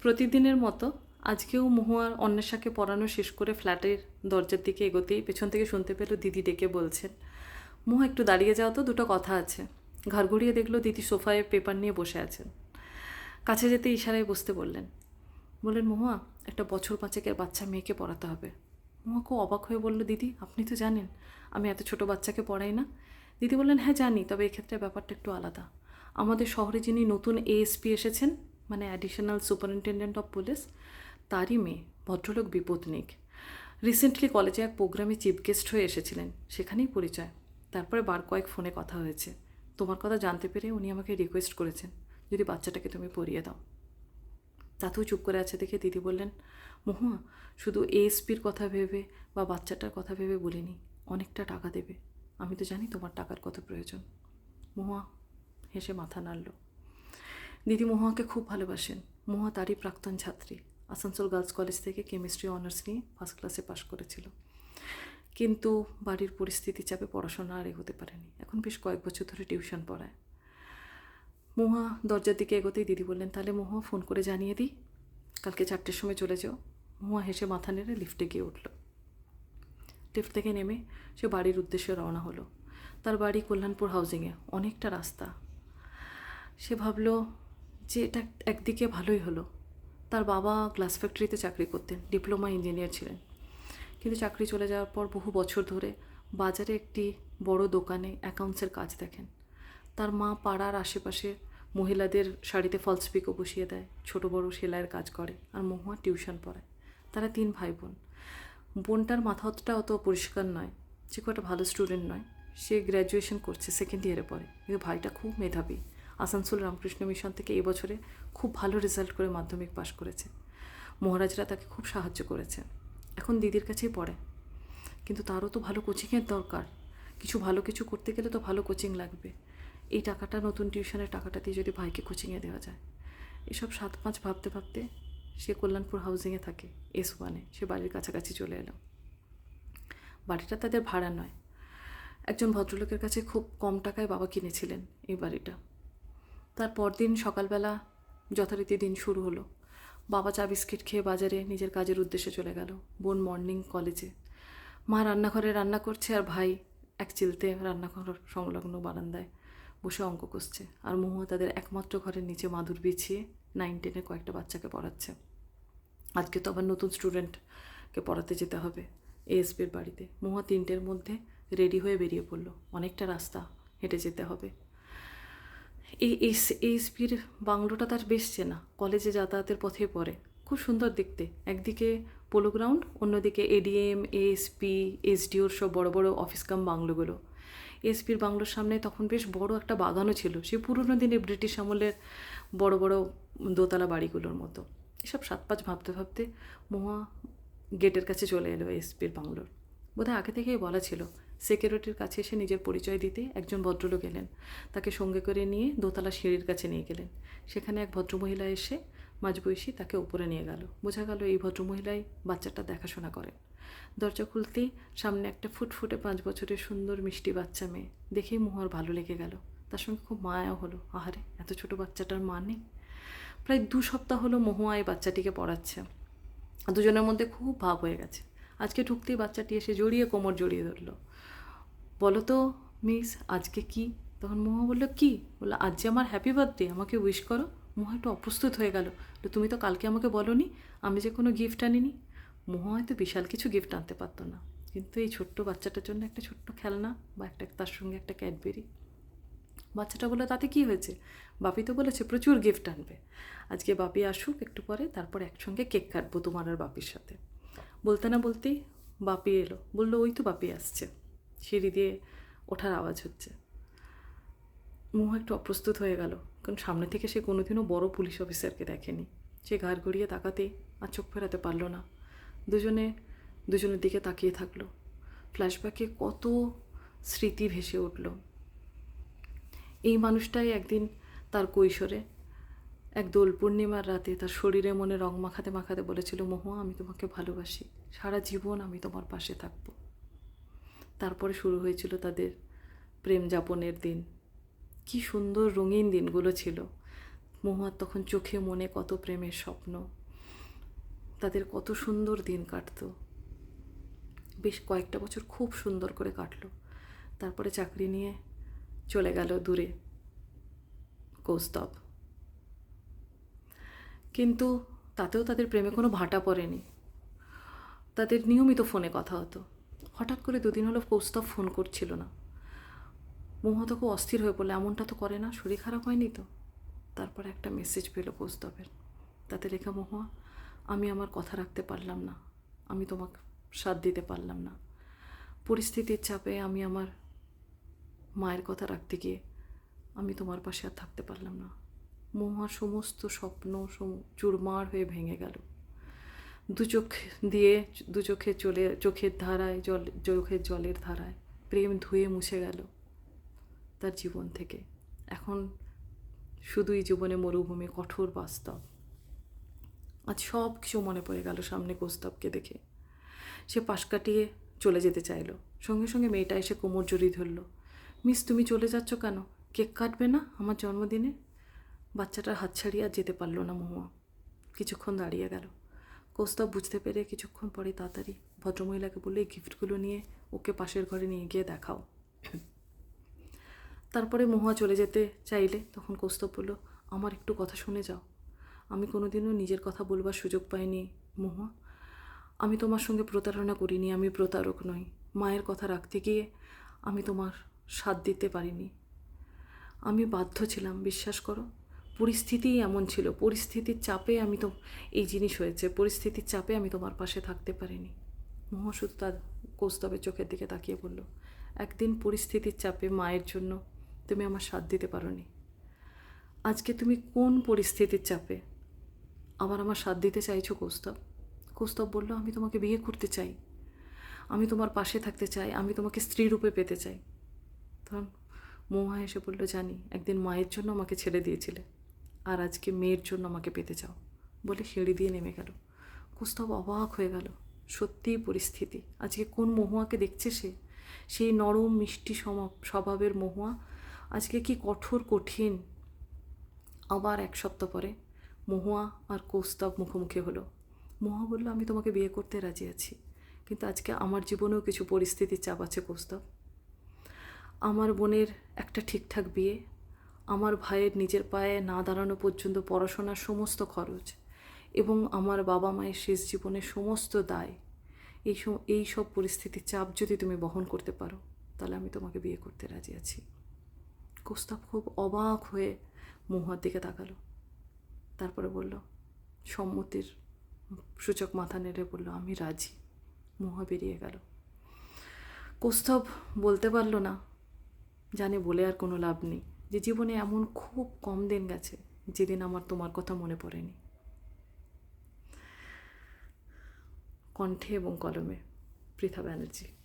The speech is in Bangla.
প্রতিদিনের মতো আজকেও মহুয়ার অন্বেষাকে পড়ানো শেষ করে ফ্ল্যাটের দরজার দিকে এগোতেই পেছন থেকে শুনতে পেল দিদি ডেকে বলছেন মহুয়া একটু দাঁড়িয়ে যাও তো, দুটো কথা আছে। ঘর ঘুরিয়ে দেখল দিদি সোফায় পেপার নিয়ে বসে আছেন। কাছে যেতে ইশারায় বসতে বললেন বললেন মহুয়া একটা বছর পাঁচেকের বাচ্চা মেয়েকে পড়াতে হবে। মহুয়া খুব অবাক হয়ে বলল, দিদি, আপনি তো জানেন, আমি এত ছোট বাচ্চাকে পড়াই না। দিদি বললেন হ্যাঁ জানি, তবে এক্ষেত্রে ব্যাপারটা একটু আলাদা। আমাদের শহরে যিনি নতুন এএসপি এসেছেন মানে অ্যাডিশনাল সুপারিনটেন্ডেন্ট অফ পুলিশ তারই মেয়ে, ভদ্রলোক বিপদনিক রিসেন্টলি কলেজে এক প্রোগ্রামে চিফ গেস্ট হয়ে এসেছিলেন, সেখানেই পরিচয়। তারপরে বার কয়েক ফোনে কথা হয়েছে। তোমার কথা জানতে পেরে উনি আমাকে রিকোয়েস্ট করেছেন, যদি বাচ্চাটাকে তুমি পড়িয়ে দাও। তাতেও চুপ করে আছে দেখে দিদি বললেন, মহুয়া, শুধু এএসপির কথা ভেবে বা বাচ্চাটার কথা ভেবে বলিনি, অনেকটা টাকা দেবে। আমি তো জানি তোমার টাকার কত প্রয়োজন। মহুয়া হেসে মাথা নাড়ল। দিদি মহুয়াকে খুব ভালোবাসেন। মহুয়া তারই প্রাক্তন ছাত্রী। আসানসোল গার্লস কলেজ থেকে কেমিস্ট্রি অনার্স নিয়ে ফার্স্ট ক্লাসে পাশ করেছিল। কিন্তু বাড়ির পরিস্থিতি চাপে পড়াশোনা আর এগোতে পারেনি। এখন বেশ কয়েক বছর ধরে টিউশন পড়ায়। মহুয়া দরজার দিকে এগোতেই দিদি বললেন, তাহলে মহুয়া ফোন করে জানিয়ে দিই। কালকে চারটের সময় চলে যাও। মহুয়া হেসে মাথা নেড়ে লিফটে গিয়ে উঠল। লিফট থেকে নেমে সে বাড়ির উদ্দেশ্যে রওনা হলো। তার বাড়ি কল্যাণপুর হাউজিংয়ে। অনেকটা রাস্তা। সে ভাবলো যে এটা একদিকে ভালোই হলো। তার বাবা গ্লাস ফ্যাক্টরিতে চাকরি করতেন, ডিপ্লোমা ইঞ্জিনিয়ার ছিলেন। কিন্তু চাকরি চলে যাওয়ার পর বহু বছর ধরে বাজারে একটি বড় দোকানে অ্যাকাউন্টসের কাজ দেখেন। তার মা পাড়ার আশেপাশে মহিলাদের শাড়িতে ফলস পিকো বসিয়ে দেয়, ছোট বড় সেলাইয়ের কাজ করে আর মহুয়া টিউশন পড়ায়। তারা তিন ভাই বোন। বোনটার মাথা অতটা অত পরিষ্কার নয় খুব একটা ভালো স্টুডেন্ট নয়। সে গ্র্যাজুয়েশন করছে সেকেন্ড ইয়ারে পড়ে। কিন্তু ভাইটা খুব মেধাবী। আসানসোল রামকৃষ্ণ মিশন থেকে এই বছরে খুব ভালো রেজাল্ট করে মাধ্যমিক পাশ করেছে। মহারাজরা তাকে খুব সাহায্য করেছে এখন দিদির কাছেই পড়ে। কিন্তু তারও তো ভালো কোচিংয়ের দরকার। কিছু ভালো কিছু করতে গেলে তো ভালো কোচিং লাগবে। এই টাকাটা নতুন টিউশনের টাকাটা দিয়ে যদি ভাইকে কোচিংয়ে দেওয়া যায়। এসব সাত পাঁচ ভাবতে ভাবতে সে কল্যাণপুর হাউজিংয়ে থাকে এস ওয়ানে সে বাড়ির কাছাকাছি চলে এলো। বাড়িটা তাদের ভাড়া নয়। একজন ভদ্রলোকের কাছে খুব কম টাকায় বাবা কিনেছিলেন এই বাড়িটা। তার পরদিন সকালবেলা যথারীতি দিন শুরু হলো। বাবা চা বিস্কিট খেয়ে বাজারে নিজের কাজের উদ্দেশ্যে চলে গেল। বোন মর্নিং কলেজে। মা রান্নাঘরে রান্না করছে আর ভাই এক চিলতে রান্নাঘর সংলগ্ন বারান্দায় বসে অঙ্ক কষছে আর মহুয়া তাদের একমাত্র ঘরের নিচে মাদুর বিছিয়ে নাইন টেনে কয়েকটা বাচ্চাকে পড়াচ্ছে। আজকে তো আবার নতুন স্টুডেন্টকে পড়াতে যেতে হবে এএসপির বাড়িতে। মহুয়া তিনটের মধ্যে রেডি হয়ে বেরিয়ে পড়ল। অনেকটা রাস্তা হেঁটে যেতে হবে। এই এস এসপির বাংলোটা তার বেশ চেনা কলেজে যাতায়াতের পথে পড়ে। খুব সুন্দর দেখতে। একদিকে পোলো গ্রাউন্ড অন্যদিকে এডিএম এএসপি এসডিওর সব বড় বড় অফিস কাম বাংলোগুলো। এসপির বাংলোর সামনে তখন বেশ বড় একটা বাগানও ছিল। সে পুরনো দিনে ব্রিটিশ আমলের বড় বড় দোতলা বাড়িগুলোর মতো। এসব সাত পাঁচ ভাবতে ভাবতে মহা গেটের কাছে চলে এলো এসপির বাংলোর। বোধহয় আগে থেকেই বলা ছিল সিকিউরিটির কাছে এসে নিজের পরিচয় দিতে একজন ভদ্রলোক এলেন। তাকে সঙ্গে করে নিয়ে দোতলা সিঁড়ির কাছে নিয়ে গেলেন। সেখানে এক ভদ্রমহিলা এসে মাঝবয়সী তাকে উপরে নিয়ে গেল। বোঝা গেল এই ভদ্রমহিলাই বাচ্চাটা দেখাশোনা করেন। দরজা খুলতেই সামনে একটা ফুটফুটে পাঁচ বছরের সুন্দর মিষ্টি বাচ্চা মেয়ে। দেখেই মোহর ভালো লেগে গেল। তার সঙ্গে খুব মায়াও হলো। আহারে, এত ছোট বাচ্চাটার মা নেই। প্রায় দু সপ্তাহ হলো মহুয়া এই বাচ্চাটিকে পড়াচ্ছে। দুজনের মধ্যে খুব ভাব হয়ে গেছে। আজকে ঢুকতেই বাচ্চাটি এসে জড়িয়ে কোমর জড়িয়ে ধরলো। বলো তো মিস, আজকে কি? তখন মোহা বলল, কি? বলল, আজ যে আমার হ্যাপি বার্থডে আমাকে উইশ করো। মোহা একটু অপ্রস্তুত হয়ে গেল তুমি তো কালকে আমাকে বলনি, আমি যে কোনো গিফট আনিনি। মোহা হয়তো বিশাল কিছু গিফট আনতে পারতো না, কিন্তু এই ছোট্ট বাচ্চাটার জন্য একটা ছোট্ট খেলনা বা একটা, তার সঙ্গে একটা ক্যাডবেরি বাচ্চাটা বলল, তাতে কি হয়েছে? বাপি তো বলেছে, প্রচুর গিফট আনবে। আজকে বাপি আসুক একটু পরে, তারপর একসঙ্গে কেক কাটবো তোমার আর বাপির সাথে। বলতে না বলতেই বাপি এলো, বলল, ওই তো বাপি আসছে। সিঁড়ি দিয়ে ওঠার আওয়াজ হচ্ছে। মুহ একটু অপ্রস্তুত হয়ে গেল, কারণ সামনে থেকে সে কোনোদিনও বড় পুলিশ অফিসারকে দেখেনি। সে ঘাড় গড়িয়ে তাকাতেই আর চোখ ফেরাতে পারল না। দুজনে, দুজনের দিকে তাকিয়ে থাকল। ফ্ল্যাশব্যাকে কত স্মৃতি ভেসে উঠল। এই মানুষটাই একদিন তার কৈশোরে, এক দোল পূর্ণিমার রাতে তার শরীরে মনে রং মাখাতে মাখাতে বলেছিল মহুয়া আমি তোমাকে ভালোবাসি। সারা জীবন আমি তোমার পাশে থাকব। তারপরে শুরু হয়েছিল তাদের প্রেম যাপনের দিন। কি সুন্দর রঙিন দিনগুলো ছিল। মহুয়ার তখন চোখে মনে কত প্রেমের স্বপ্ন। তাদের কত সুন্দর দিন কাটতো। বেশ কয়েকটা বছর খুব সুন্দর করে কাটলো। তারপরে চাকরি নিয়ে চলে গেল দূরে। কৌস্তব। কিন্তু তাতেও তাদের প্রেমে কোনো ভাটা পড়েনি। তাদের নিয়মিত ফোনে কথা হতো। হঠাৎ করে দুদিন হলো কৌস্তব ফোন করছিল না। মহুয়া তো খুব অস্থির হয়ে পড়ল, এমনটা তো করে না, শরীর খারাপ হয়নি তো? তারপরে একটা মেসেজ পেল কৌস্তবের। তাতে লেখা, মহুয়া, আমি আমার কথা রাখতে পারলাম না। আমি তোমাকে সাথ দিতে পারলাম না। পরিস্থিতির চাপে আমি আমার মায়ের কথা রাখতে গিয়ে আমি তোমার পাশে আর থাকতে পারলাম না। মহুয়ার সমস্ত স্বপ্ন চুরমার হয়ে ভেঙে গেল। দু চোখ দিয়ে দু চোখে চলে, চোখের ধারায় জল, চোখের জলের ধারায় প্রেম ধুয়ে মুছে গেল তার জীবন থেকে। এখন শুধুই জীবনে মরুভূমি কঠোর বাস্তব। আজ সব কিছু মনে পড়ে গেল সামনে প্রস্তাবকে দেখে। সে পাশ কাটিয়ে চলে যেতে চাইলো। সঙ্গে সঙ্গে মেয়েটা এসে কোমর জড়িয়ে ধরলো। মিস, তুমি চলে যাচ্ছ কেন? কেক কাটবে না আমার জন্মদিনে? বাচ্চাটার হাত ছাড়িয়ে আর যেতে পারল না মহুয়া। কিছুক্ষণ দাঁড়িয়ে গেল। কৌস্তব বুঝতে পেরে কিছুক্ষণ পরে তাড়াতাড়ি ভদ্রমহিলাকে বললে এই গিফটগুলো নিয়ে ওকে পাশের ঘরে নিয়ে গিয়ে দেখাও। তারপরে মহুয়া চলে যেতে চাইলে তখন কৌস্তব বলল, আমার একটু কথা শুনে যাও। আমি কোনোদিনও নিজের কথা বলবার সুযোগ পাইনি, মহুয়া। আমি তোমার সঙ্গে প্রতারণা করিনি, আমি প্রতারক নই। মায়ের কথা রাখতে গিয়ে আমি তোমার সাথ দিতে পারিনি। আমি বাধ্য ছিলাম, বিশ্বাস করো। পরিস্থিতিই এমন ছিল, পরিস্থিতির চাপে আমি তো, এই জিনিস হয়েছে, পরিস্থিতির চাপে আমি তোমার পাশে থাকতে পারিনি। মহা তার কৌস্তবের চোখের দিকে তাকিয়ে বলল, একদিন পরিস্থিতির চাপে মায়ের জন্য তুমি আমার সাথ দিতে পারোনি। আজকে তুমি কোন পরিস্থিতির চাপে আবার আমার সাথ দিতে চাইছো কৌস্তব? কৌস্তব বলল, আমি তোমাকে বিয়ে করতে চাই। আমি তোমার পাশে থাকতে চাই। আমি তোমাকে স্ত্রী রূপে পেতে চাই। তখন মৌহা এসে বলল, জানি, একদিন মায়ের জন্য আমাকে ছেড়ে দিয়েছিলে। আর আজকে মেয়ের জন্য আমাকে পেতে চাও বলে সিঁড়ি দিয়ে নেমে গেল। কৌস্তব অবাক হয়ে গেল। সত্যিই পরিস্থিতি। আজকে কোন মহুয়াকে দেখছে সে? সেই নরম, মিষ্টি স্বভাবের মহুয়া আজকে কি কঠোর, কঠিন? আবার এক সপ্তাহ পরে মহুয়া আর কৌস্তব মুখোমুখি হলো। মহুয়া বলল, আমি তোমাকে বিয়ে করতে রাজি আছি, কিন্তু আজকে আমার জীবনেও কিছু পরিস্থিতির চাপ আছে কৌস্তব। আমার বোনের একটা ঠিকঠাক বিয়ে আমার ভাইয়ের নিজের পায়ে না দাঁড়ানো পর্যন্ত পড়াশোনার সমস্ত খরচ এবং আমার বাবা মায়ের শেষ জীবনের সমস্ত দায়। এই এই সব পরিস্থিতির চাপ যদি তুমি বহন করতে পারো, তাহলে আমি তোমাকে বিয়ে করতে রাজি আছি। কোস্তাব খুব অবাক হয়ে মহুয়ার দিকে তাকালো। তারপরে বলল, সম্মতির সূচক মাথা নেড়ে বলল, আমি রাজি। মহুয়া বেরিয়ে গেল। কোস্তব বলতে পারল না, জানে বলে আর কোনো লাভ নেই। যে জীবনে এমন খুব কম দিন গেছে যেদিন আমার তোমার কথা মনে পড়েনি। কণ্ঠে এবং কলমে পৃথা ব্যানার্জি